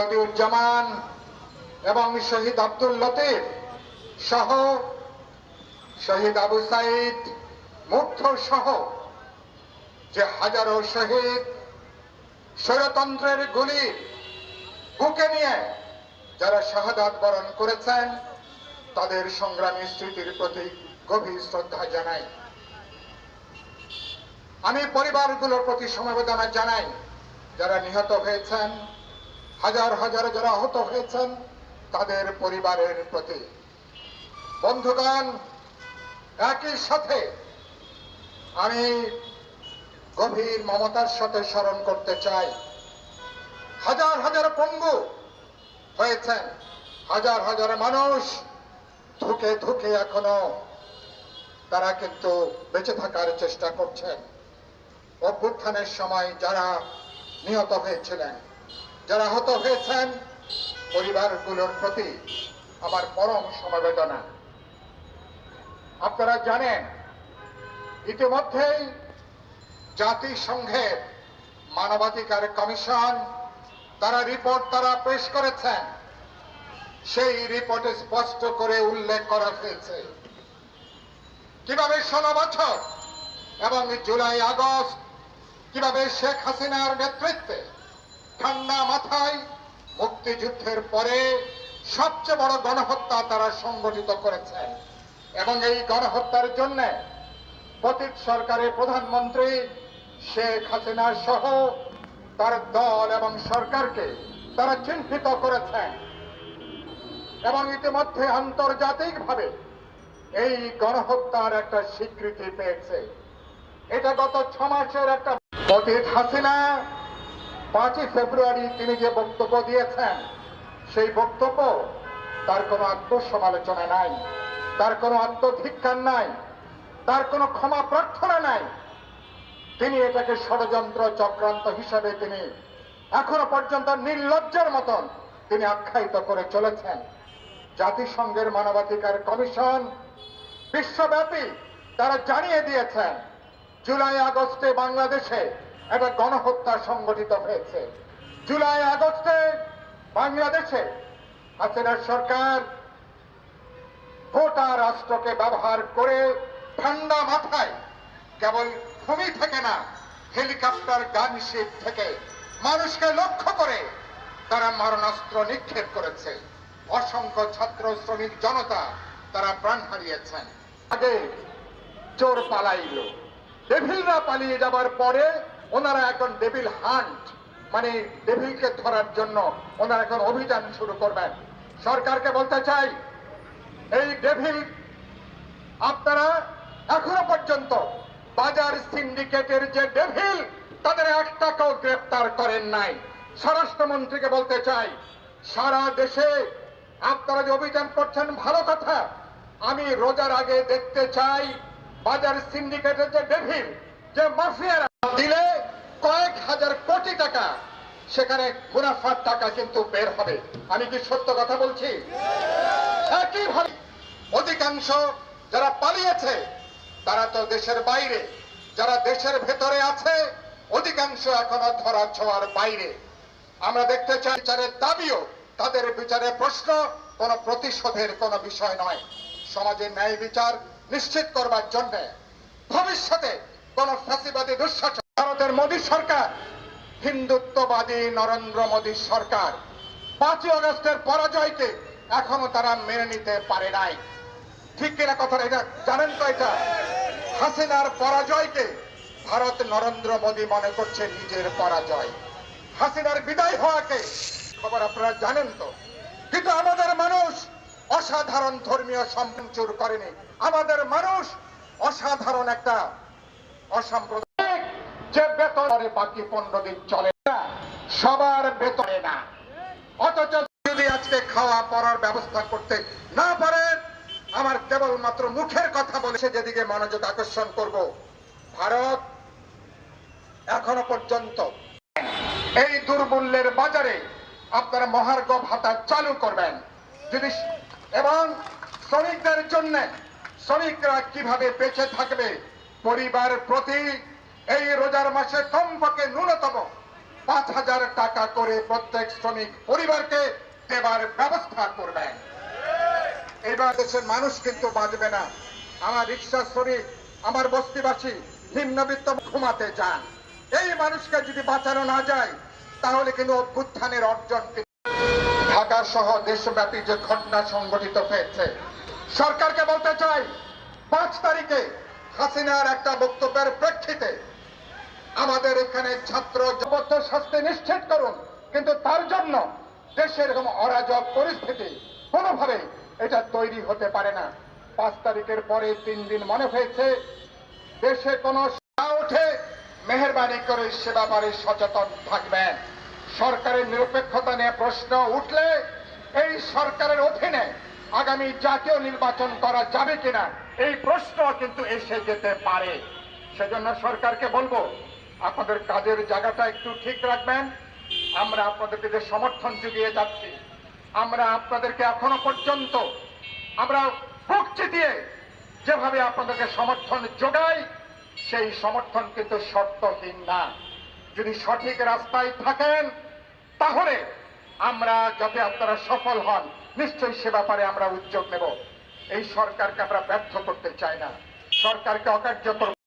মতিউজ্জামান এবং শহীদ আব্দুল লতিফ সহ শহীদ আবু সাইদ, মুগ্ধ সহ যে হাজারো শহীদ স্বৈরতন্ত্রের গুলি বুকে নিয়ে যারা শাহাদাত বরণ করেছেন, তাদের সংগ্রামী স্মৃতির প্রতি গভীর শ্রদ্ধা জানাই। আমি পরিবারগুলোর প্রতি সমবেদনা জানাই, যারা নিহত হয়েছেন হাজার হাজার যারা আহত হয়েছেন তাদের পরিবারের প্রতি। বন্ধুগণ, একই সাথে আমি গভীর মমতার সাথে স্মরণ করতে চাই। হাজার হাজার পঙ্গু হয়েছেন, হাজার হাজার মানুষ ধুকে ধুকে এখনও তারা কিন্তু বেঁচে থাকার চেষ্টা করছেন। অভ্যুত্থানের সময় যারা নিহত হয়েছিলেন। যারা আহত হয়েছেন, পরিবারগুলোর প্রতি আমার পরম সমবেদনা। আপনারা জানেন, ইতিমধ্যেই জাতিসংঘের মানবাধিকার কমিশন তারা রিপোর্ট তারা পেশ করেছেন। সেই রিপোর্টে স্পষ্ট করে উল্লেখ করা হয়েছে। কীভাবে ষোলো বছর এবং জুলাই আগস্ট, কীভাবে শেখ হাসিনার নেতৃত্বে ঠান্ডা মাথায় মুক্তিযুদ্ধের পরে সবচেয়ে বড় গণহত্যা তারা সংগঠিত করেছে। এবং এই গণহত্যার জন্য পতিত সরকারের প্রধানমন্ত্রী শেখ হাসিনা সহ তার দল এবং সরকারকে তারা চিহ্নিত করেছেন এবং ইতিমধ্যে আন্তর্জাতিকভাবে এই গণহত্যার একটা স্বীকৃতি পেয়েছে। এটা গত ছ মাসের একটা পতিত হাসিনা পাঁচই ফেব্রুয়ারি তিনি যে বক্তব্য দিয়েছেন, সেই বক্তব্য তার কোনো আত্মসমালোচনা নাই, তার কোনো আত্মধিক্কার নাই, তার কোনো ক্ষমা প্রার্থনা নাই। তিনি এটাকে ষড়যন্ত্র চক্রান্ত হিসাবে তিনি এখনও পর্যন্ত নির্লজ্জের মতন তিনি আখ্যায়িত করে চলেছেন। জাতিসংঘের মানবাধিকার কমিশন বিশ্বব্যাপী তারা জানিয়ে দিয়েছেন, জুলাই আগস্টে বাংলাদেশে একটা গণহত্যা সংগঠিত হয়েছে। জুলাই আগস্টে বাংলাদেশে হাসিনা সরকার গোটা রাষ্ট্রকে ব্যবহার করে ঠান্ডা মাথায় কেবল ভূমি থেকে না, হেলিকপ্টার গানশিপ থেকে মানুষকে লক্ষ্য করে তারা মারণাস্ত্র নিক্ষেপ করেছে। অসংখ্য ছাত্র শ্রমিক জনতা তারা প্রাণ হারিয়েছেন। আগে চোর পালাইল ডেভিলরা পালিয়ে যাবার পরে ওনারা এখন ডেভিল হান্ট মানে ডেভিলকে ধরার জন্য ওনারা এখন অভিযান শুরু করবেন। সরকারকে বলতে চাই, এই ডেভিল আপনারা এখনও পর্যন্ত বাজার সিন্ডিকেটের যে ডেভিল তাদের এক টাকাও গ্রেফতার করেন নাই। স্বরাষ্ট্রমন্ত্রীকে বলতে চাই, সারা দেশে আপনারা যে অভিযান করছেন, ভালো কথা। আমি রোজার আগে দেখতে চাই, বাজার সিন্ডিকেটের যে ডেভিল যে মাফিয়ারা দিলে কয়েক হাজার কোটি টাকা। সেখানে মুনাফার টাকা কিন্তু বের হবে। আমি কি সত্য কথা বলছি? একইভাবে অধিকাংশ যারা পালিয়েছে, তারা তো দেশের বাইরে। যারা দেশের ভেতরে আছে, অধিকাংশ এখনও ধরা ছোঁয়ার বাইরে। আমরা দেখতে চাই বিচারের দাবিও, তাদের বিচারে প্রশ্ন, কোন প্রতিশোধের কোন বিষয় নয়। সমাজে ন্যায় বিচার নিশ্চিত করবার জন্য ভবিষ্যতে কোন ফ্যাসিবাদী দুঃশাসন ভারতের মোদী সরকার, হিন্দুত্ববাদী নরেন্দ্র মোদী সরকার। পাঁচই আগস্টের পরাজয়কে এখনও তারা মেনে নিতে পারে নাই। ঠিক কিনা কথা এটা? জানেন তো এটা? হাসিনার পরাজয়কে ভারত নরেন্দ্র মোদী মনে করছে নিজের পরাজয়। হাসিনার বিদায় হওয়াকে, খবর আপনারা জানেন তো? কিন্তু আমাদের মানুষ অসাধারণ ধর্মীয় সম্পঞ্চুর করেনি। আমাদের মানুষ অসাধারণ একটা অসাম্প্রদায়িক যে বেতন বাকি পনেরো দিন চলে না, সবার বেতনে না। অথচ যদি আজকে খাওয়া পড়ার ব্যবস্থা করতে না পারেন, আমার কেবলমাত্র মুখের কথা বলে যেদিকে মনোযোগ আকর্ষণ করব। ভারত এখনও পর্যন্ত এই দুর্মূল্যের বাজারে আপনারা মহার্ঘ ভাতা চালু করবেন। যদি এবং শ্রমিকদের জন্য, শ্রমিকরা কীভাবে বেঁচে থাকবে, পরিবার প্রতি এই রোজার মাসে কমপক্ষে ন্যূনতম পাঁচ হাজার টাকা করে প্রত্যেক শ্রমিক পরিবারকে দেবার ব্যবস্থা করবেন। এবার দেশের মানুষ কিন্তু বাঁচবে না। আমার রিক্সা শ্রমিক, আমার বস্তিবাসী, নিম্নবিত্ত ঘুমাতে যান। এই মানুষকে যদি বাঁচানো না যায়, তাহলে কিন্তু অভ্যুত্থানের অর্জন ঢাকা সহ দেশব্যাপী যে ঘটনা সংঘটিত হয়েছে, সরকারকে বলতে চাই, পাঁচ তারিখে হাসিনার একটা বক্তব্যের প্রেক্ষিতে এখানে ছাত্র জগত শাস্তি নিশ্চিত করুন। কিন্তু তার জন্য দেশের এরকম অরাজক পরিস্থিতি কোনোভাবে এটা তৈরি হতে পারে না। পাঁচ তারিখের পরে তিন দিন মনে হয়েছে, দেশে কোনো ওঠে মেহরবানি করে সে ব্যাপারে সচেতন থাকবেন। সরকারের নিরপেক্ষতা নিয়ে প্রশ্ন উঠলে এই সরকারের অধীনে আগামী জাতীয় নির্বাচন করা যাবে কিনা, এই প্রশ্ন কিন্তু এসে যেতে পারে। সেজন্য সরকারকে বলব আপনাদের কাজের জায়গাটা একটু ঠিক রাখবেন। আমরা আপনাদেরকে যে সমর্থন জুগিয়ে যাচ্ছি, আমরা আপনাদেরকে এখনও পর্যন্ত আমরা ভক্তি দিয়ে যেভাবে আপনাদেরকে সমর্থন যোগাই, সেই সমর্থন কিন্তু শর্তহীন না। যদি সঠিক রাস্তায় থাকেন, তাহলে আমরা যাতে আপনারা সফল হন, নিশ্চয়ই সে ব্যাপারে আমরা উদ্যোগ নেব। এই সরকারকে আমরা ব্যর্থ করতে চাই না। সরকারকে অকার্যকর